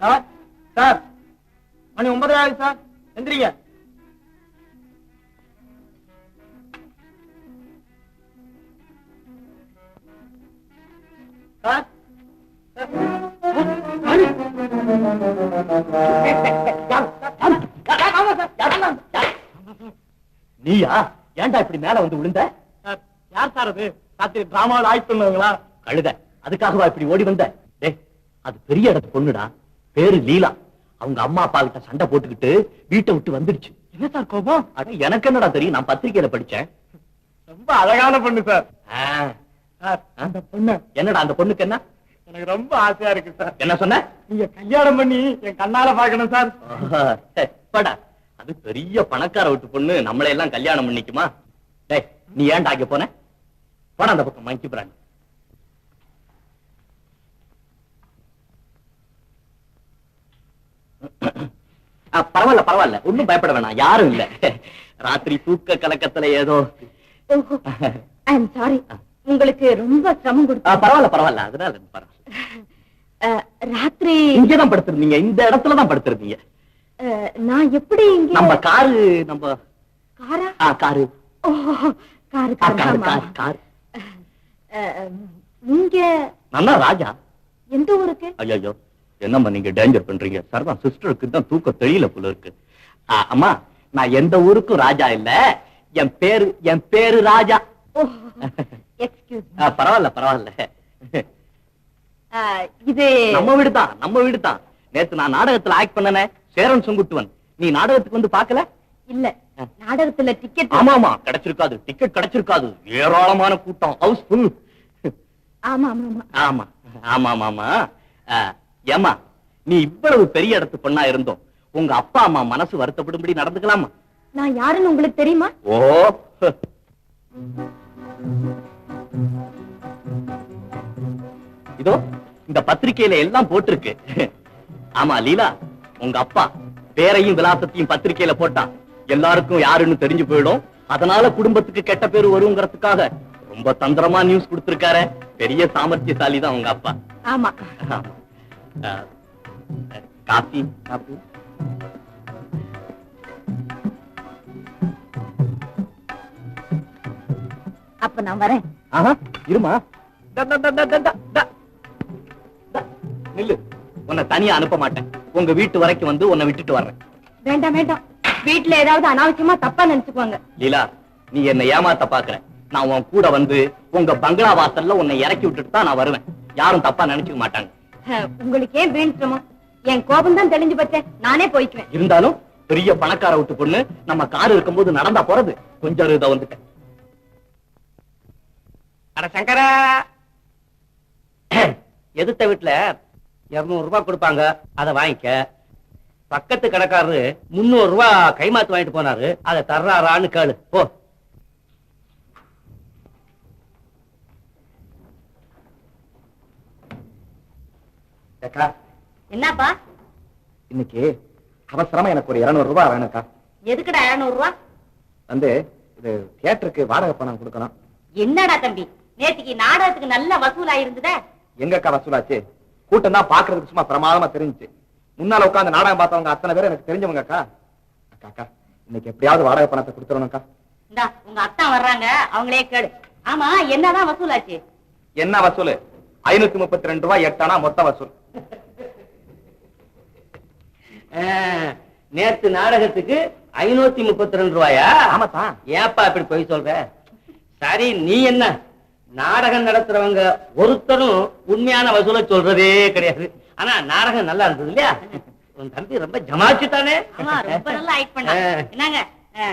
Sir sir. மணி ஒன்பது ஆகுது sir. எந்திரிங்க. சார் நீயா? ஏன்டா இப்படி மேல வந்து விழுந்த யார் சார் அது? ராத்திரி டிராமாவில் ஆக்ட் பண்ணுவாங்களா கழுத. அதுக்காகவா இப்படி ஓடி வந்த? அது பெரிய இடத்து பொண்ணுடா. பேரு லீலா. அவங்க அம்மா அப்பா கிட்ட சண்டை போட்டுக்கிட்டு வீட்டை விட்டு வந்துடுச்சு என்ன சார் கோபம்? அட எனக்கு என்னடா தெரியும்? நான் பத்திரிக்கையில படிச்சேன். ரொம்ப அழகான பொண்ணு சார். அந்த பொண்ணு. என்னடா அந்த பொண்ணுக்கு என்ன? எனக்கு ரொம்ப ஆசையா இருக்கு சார். என்ன சொன்ன? நீங்க கல்யாணம் பண்ணி என் கண்ணால பாக்கணும் சார். டே, போடா அது பெரிய பணக்கார வீட்டு பொண்ணு. நம்மளை எல்லாம் கல்யாணம் பண்ணிக்குமா? டேய் நீ ஏன்டா அங்க போன? போடா அந்த பக்கம் மங்கி பிராணி ஆ, பரவாயில்ல பரவாயில்ல. ஒண்ணும் பயப்பட வேணாம். யாரும் இல்ல. ராத்திரி தூக்க கலக்கத்துல ஏதோ. சாரி உங்களுக்கு ரொம்ப சிரமம் கொடுத்து பரவாயில்ல பரவாயில்ல. அதனால பரவாயில்ல. ராத்திரி இங்கதான் படுத்திருந்தீங்க. இந்த இடத்துல தான் படுத்திருந்தீங்க. நான் எப்படி இங்க நம்ம காரு நம்ம காரா? ஆ, car. Car car car. Car நீங்க நல்லா ராஜா. எந்த ஊருக்கு ஐயோ என்னம்மா நீங்க டேஞ்சர் பண்றீங்க? சரதா சிஸ்டருக்கு தான் தூக்கம் தெரியல போல இருக்கு. அம்மா நான் எந்த ஊருக்கும் ராஜா இல்ல. என் பேரு என் பேரு ராஜா. பரவாயில்ல பரவாயில்ல. இது நம்ம வீடு தான் நம்ம வீடு தான் நேத்து நான் நாடகத்துல ஆக்ட் பண்ணனே சேரன் செங்குட்டுவன். நீ நாடகத்துக்கு வந்து பாக்கல இல்ல நாடகத்துல டிக்கெட் ஆமா ஆமா கிடைச்சிருக்காது டிக்கெட் கிடைச்சிருக்காது. ஏராளமான கூட்டம் ஹவுஸ் ஃபுல் ஆமா ஆமா ஆமா. ஆமா ஆமா ஆமா. ஆ, ஏம்மா நீ இவ்வளவு பெரிய இடத்து பொண்ணா இருந்தோம் உங்க அப்பா அம்மா மனசு வருத்தப்படும்படி நடந்துக்கலாமா? நான் யாருன்னு உங்களுக்கு தெரியுமா? ஓ இதோ இந்த பத்திரிக்கையில எல்லாம் போட்டிருக்கு. ஆமா லீலா உங்க அப்பா பேரையும் விலாசத்தையும் பத்திரிக்கையில போட்டான் எல்லாருக்கும் யாருன்னு தெரிஞ்சு போயிடும். அதனால குடும்பத்துக்கு கெட்ட பேரு வருங்கிறதுக்காக ரொம்ப தந்திரமா நியூஸ் கொடுத்திருக்காரு. பெரிய சாமர்த்தியசாலி தான் உங்க அப்பா. ஆமா. காபி காபி அப்ப நான் வரேன். ஆஹா இருமா. நில்லு. உன்னை தனியா அனுப்ப மாட்டேன். உங்க வீட்டு வரைக்கும் வந்து உன்னை விட்டுட்டு வர்றேன். வேண்டாம் வேண்டாம். வீட்டுல ஏதாவது அனாவசியமா தப்பா நினைச்சுக்குவாங்க லீலா நீ என்னை ஏமாத்த பாக்குற. நான் உன் கூட வந்து உங்க பங்களா வாசல்ல உன்னை இறக்கி விட்டுட்டு தான் நான் வருவேன். யாரும் தப்பா நினைச்சுக்க மாட்டாங்க. உங்களுக்கு ஏன் வீண் என் கோபம் தான் தெளிஞ்சு பச்சேன் நானே போய்க்குவேன். இருந்தாலும் பெரிய பணக்கார விட்டு பொண்ணு நம்ம கார் இருக்கும்போது நடந்தா போறது. கொஞ்சம் இத வந்துட்டேன். அட சங்கரா! எதிர்த்த வீட்டுல இருநூறு ரூபாய் கொடுப்பாங்க அதை வாங்கிக்க. பக்கத்து கடைக்காரரு முன்னூறு ரூபாய் கைமாத்து வாங்கிட்டு போனாரு அதை தர்றாரான்னு கேளு. போ. ஏக்கா என்னப்பா? இன்னைக்கு அவசரமா எனக்கு ஒரு இருநூறு ரூபாய் வேணும்க்கா. எதுக்குடா இருநூறு ரூபா? வந்து இது தியேட்டருக்கு வாடகை பணம் கொடுக்கணும். என்னடா தம்பி? நேத்திக்கு நாடகத்துக்கு நல்ல வசூலா இருந்ததே எங்கக்கா வசூலாச்சு? கூட்டம் தான் பாக்குறதுக்கு சும்மா பிரமாதமா தெரிஞ்சுச்சு. முன்னால உட்கார்ந்து நாடகம் பார்த்தவங்க அத்தனை பேர் எனக்கு தெரிஞ்சவங்க அக்கா அக்கா அக்கா இன்னைக்கு எப்படியாவது வாடகை பணத்தை கொடுத்துடணும்க்கா. இந்தா உங்க அத்தா வர்றாங்க. அவங்களே கேடு ஆமா என்னதான் வசூலாச்சு? என்ன வசூல்? ஐநூத்தி முப்பத்தி ரெண்டு ரூபாய் எட்டானா மொத்த வசூல். நேத்து நாடகத்துக்கு ஐநூத்தி முப்பத்தி ரெண்டு ரூபாயா? ஆமாத்தா ஏப்பா இப்படி போய் சொல்ற? சரி நீ என்ன? நாடகம் நடத்துறவங்க ஒருத்தரும் உண்மையான வசூலை சொல்றதே கிடையாது. ஆனா நாடகம் நல்லா இருந்தது இல்லையா? உன் தம்பி ரொம்ப ஜமாச்சு தானே ஆமா ரொம்ப நல்லா ஆக்ட் பண்ணா. ஆ. என்னங்க? ஆ,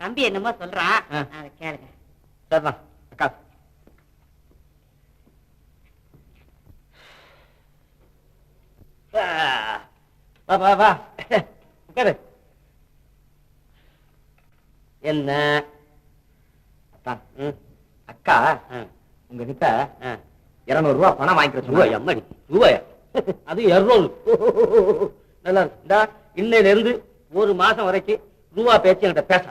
தம்பி என்னமோ சொல்றான். அதை கேளுங்க. சரிதான் அக்கா வா வா, வா உட்காரு. என்ன? அக்கா, உங்ககிட்ட. இருநூறு ரூபாய் பணம் வாங்கிக்கிற ரூபாய்? அம்மாடி ரூபாயா? அது இருநூறு. நல்லா இந்தா இன்னையில இருந்து ஒரு மாசம் வரைக்கும் ரூபா பேச்சு என்கிட்ட பேச.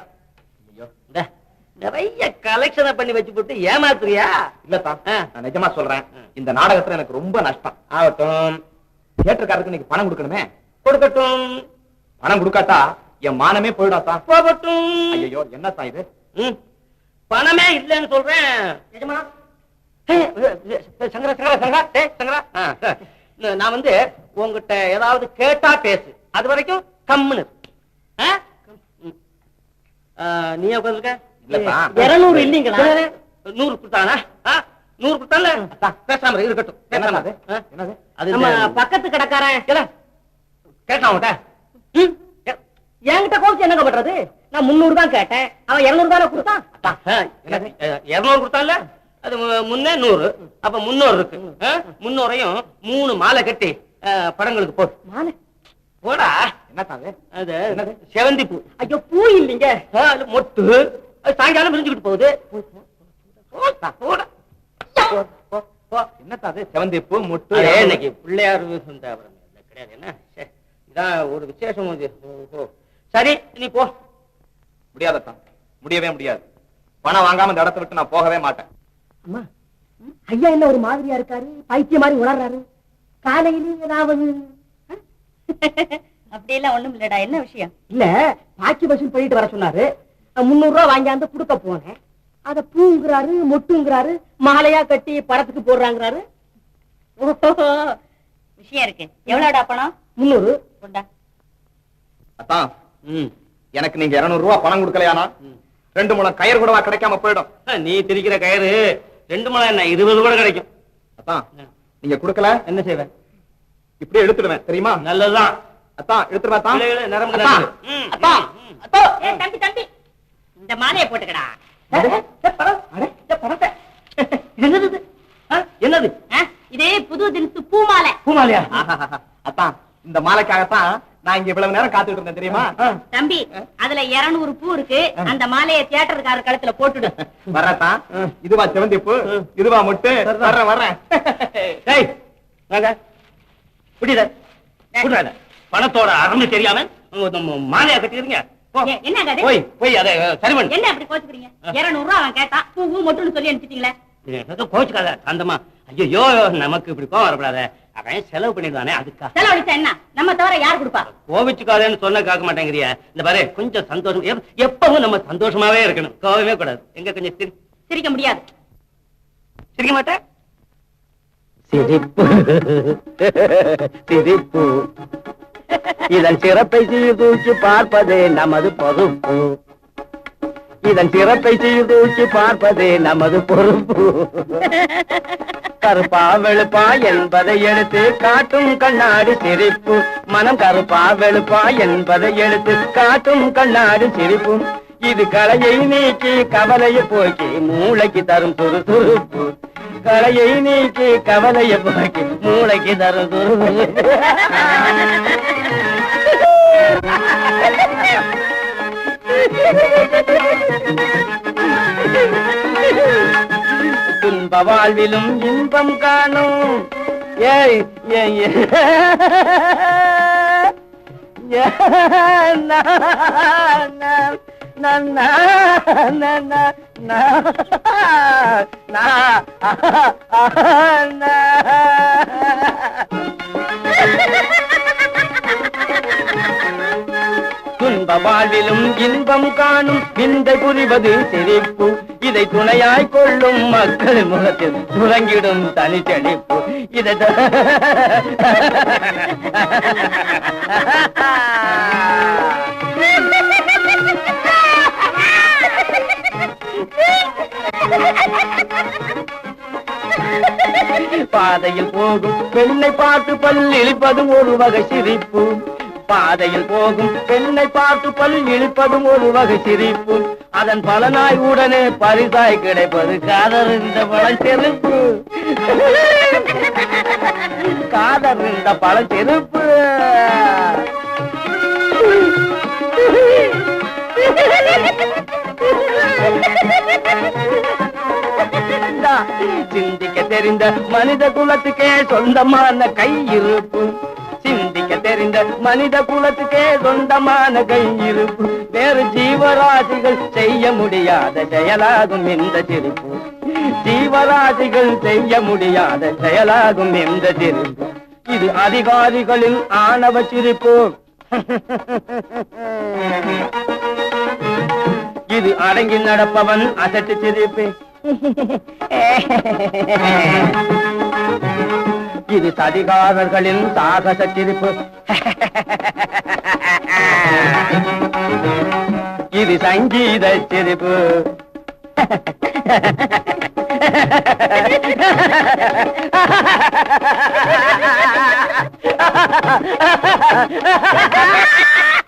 நிறைய கலெக்ஷனை பண்ணி வச்சு போட்டு ஏமாத்துறியா? இல்லத்தா ஆ. நான் நிஜமா சொல்றேன். இந்த நாடகத்துல எனக்கு ரொம்ப நஷ்டம். ஆகட்டும். தியேட்டருக்காரருக்கு இன்னைக்கு பணம் கொடுக்கணுமே கொடுக்கட்டும் பணம் கொடுக்காட்டா என் மானமே போயிடாத்தா போகட்டும் ஐயோ என்னத்தா இது ம். பணமே இல்லைன்னு சொல்றேன் நிஜமா சங்கரா சங்கரா சங்கரா ஆ. நான் வந்து உங்ககிட்ட ஏதாவது கேட்டா பேசு அது வரைக்கும் கம்முனு இரு. ஆ? ம். ஆ, நீ உட்காந்துருக்க. இருநூறு இல்லீங்களா நூறு கொடுத்தானா? நூறு கொடுத்தால பேசாம இரு, இருக்கட்டும் பேசாம என்னது? அது நம்ம பக்கத்து கடைக்காரன். கேட்டான் அவன்கிட்ட என்கிட்ட கோச்சு என்னங்க பண்றது நான் முன்னூறு தான் கேட்டேன் அவன் இருநூறு தானே கொடுத்தான் இருநூறு கொடுத்தான்ல அது முன்னே நூறு அப்ப முன்னூறு இருக்கு? முன்னூறையும் மூணு மாலை கட்டி படங்களுக்கு போ மாலை போடா இது அது என்னது? செவந்தி பூ ஐயோ பூ இல்லைங்க மொட்டு சாயங்காலம் பிரிஞ்சுக்கிட்டு போகுது போடா, போடா. போ, போ, போ. என்னத்தா அது? செவந்தி பூ முட்டு இன்னைக்கு பிள்ளையார் இல்ல, கிடையாது. என்ன? இதான் ஒரு விசேஷம். சரி நீ போ. முடியாதத்தா முடியவே முடியாது. பணம் வாங்காம இந்த இடத்த விட்டு நான் போகவே மாட்டேன். அம்மா ஐயா என்ன ஒரு மாதிரியா இருக்காரு? பைத்திய மாதிரி உளறாரு. காலையில ஏதாவது அப்படி எல்லாம் ஒண்ணும் இல்லடா. என்ன விஷயம்? இல்ல பாக்கி வசூல் பண்ணிட்டு வர சொன்னாரு. முன்னூறு ரூபாய் வாங்கியாந்து கொடுக்க போனேன். அத பூங்குறாரு மொட்டுங்கிறாரு மாலையா கட்டி படத்துக்கு போடுறாங்கிறாரு. விஷயம் இருக்கு. எவ்வளவுடா பணம்? முன்னூறு கொண்டா. அத்தான் ம். எனக்கு நீங்க 200 ரூபாய் பணம் கொடுக்கலையானா ரெண்டு மூலம் கயிறு கூடவா கிடைக்காம போயிடும்? நீ திரிக்கிற கயிறு ரெண்டு மணி என்ன இருபது கூட கிடைக்கும். அத்தான் நீங்க கொடுக்கல? என்ன செய்வேன் இப்படியே எடுத்துடுவேன் தெரியுமா? நல்லதுதான். அத்தான் எடுத்துருவா தான் இழு, இழு, நரம்பு அத்தா, நரம்பு. ம், அத்தா, ம், ம். அத்தா. தம்பி தம்பி. இந்த மாலையை போட்டுக்கடா. என்னது என்னது? இதே புது தினசு பூ மாலை பூமாலையா. அத்தான் இந்த மாலைக்காகத்தான் நான் இங்க இவ்வளவு நேரம் காத்துட்டு இருந்தேன் தெரியுமா? தம்பி அதுல 200 பூ இருக்கு. அந்த மாலையை தியேட்டருக்கார கழுத்துல போட்டுடு. வர்றதான் இதுவா செவந்தி பூ இதுவா முட்டு வர்றேன் வர்றேன். டேய் வாங்க. புடிடா புடிடா பணத்தோட அருமை தெரியாம மாலையா கட்டிக்கிறீங்க. அது? போய் போய் அதை சரி பண்ணு. என்ன அப்படி கோச்சுக்கிறீங்க? 200 ரூபா அவன் கேட்டான். பூ பூ மட்டும்னு சொல்லி அனுப்பிச்சிட்டீங்களே. கோச்சுக்காத அந்தமா ஐயோ நமக்கு இப்படி கோவம் வரக்கூடாத. அவன் செலவு பண்ணிடுவானே அதுக்கா. செலவழிச்சா என்ன? நம்ம தவிர யார் கொடுப்பா? கோவிச்சுக்காதேன்னு சொன்ன கேட்க மாட்டேங்கிறியா. இந்த பாரு கொஞ்சம் சந்தோஷம். எப்- எப்பவும் நம்ம சந்தோஷமாவே இருக்கணும். கோவமே கூடாது. எங்க கொஞ்சம் சிரி. சிரிக்க முடியாது. சிரிக்க மாட்டேன்? சிரிப்பு. சிரிப்பு. இதன் சிறப்பை சீர்தூக்கி பார்ப்பதே நமது பொறுப்பு. இதன் சிறப்பை சீர்தூக்கி பார்ப்பதே நமது பொறுப்பு. கருப்பா வெளுப்பா என்பதை எடுத்து காட்டும் கண்ணாடி சிரிப்பு. மனம் கருப்பா வெளுப்பா என்பதை எடுத்து காட்டும் கண்ணாடி சிரிப்பு. இது கலையை நீக்கி கவலையை போக்கி மூளைக்கு தரும் சுறுசுறுப்பு கலையை நீக்கி கவலையை போக்கி மூளைக்கு தரும் துருப்பு துன்ப வாழ்விலும் இன்பம் காணும். ஏய் நான் வாழ்விலும் இன்பம் காணும் விந்தை புரிவது சிரிப்பு இதை துணையாய் கொள்ளும் மக்கள் முகத்தில் துறங்கிடும் தனிச்செழிப்பு இதை பாதையில் போகும் பெண்ணை பார்த்து பல் இழிப்பதும் ஒரு வகை சிரிப்பு. பாதையில் போகும். பெண்ணை பார்த்து பல் இழிப்பதும் ஒரு வகை சிரிப்பு. அதன் பலனாய் உடனே பரிசாய் கிடைப்பது காதல் இந்த பழச்செருப்பு காதல் இந்த பழச்செருப்பு சிந்திக்க தெரிந்த மனித குலத்துக்கே சொந்தமான கை இருப்பு அறிந்த மனித குலத்துக்கே சொந்தமான கையிருப்பு வேறு ஜீவராசிகள் செய்ய முடியாத செயலாகும் இந்த திருப்பு ஜீவராசிகள் செய்ய முடியாத செயலாகும் இந்த திருப்பு இது அதிகாரிகளின் ஆணவ சிரிப்பு. இது அடங்கி நடப்பவன் அசட்டு சிரிப்பு. இது சதிகாரர்களின் சாகச சிரிப்பு இது சங்கீத சிரிப்பு Ha ha ha ha!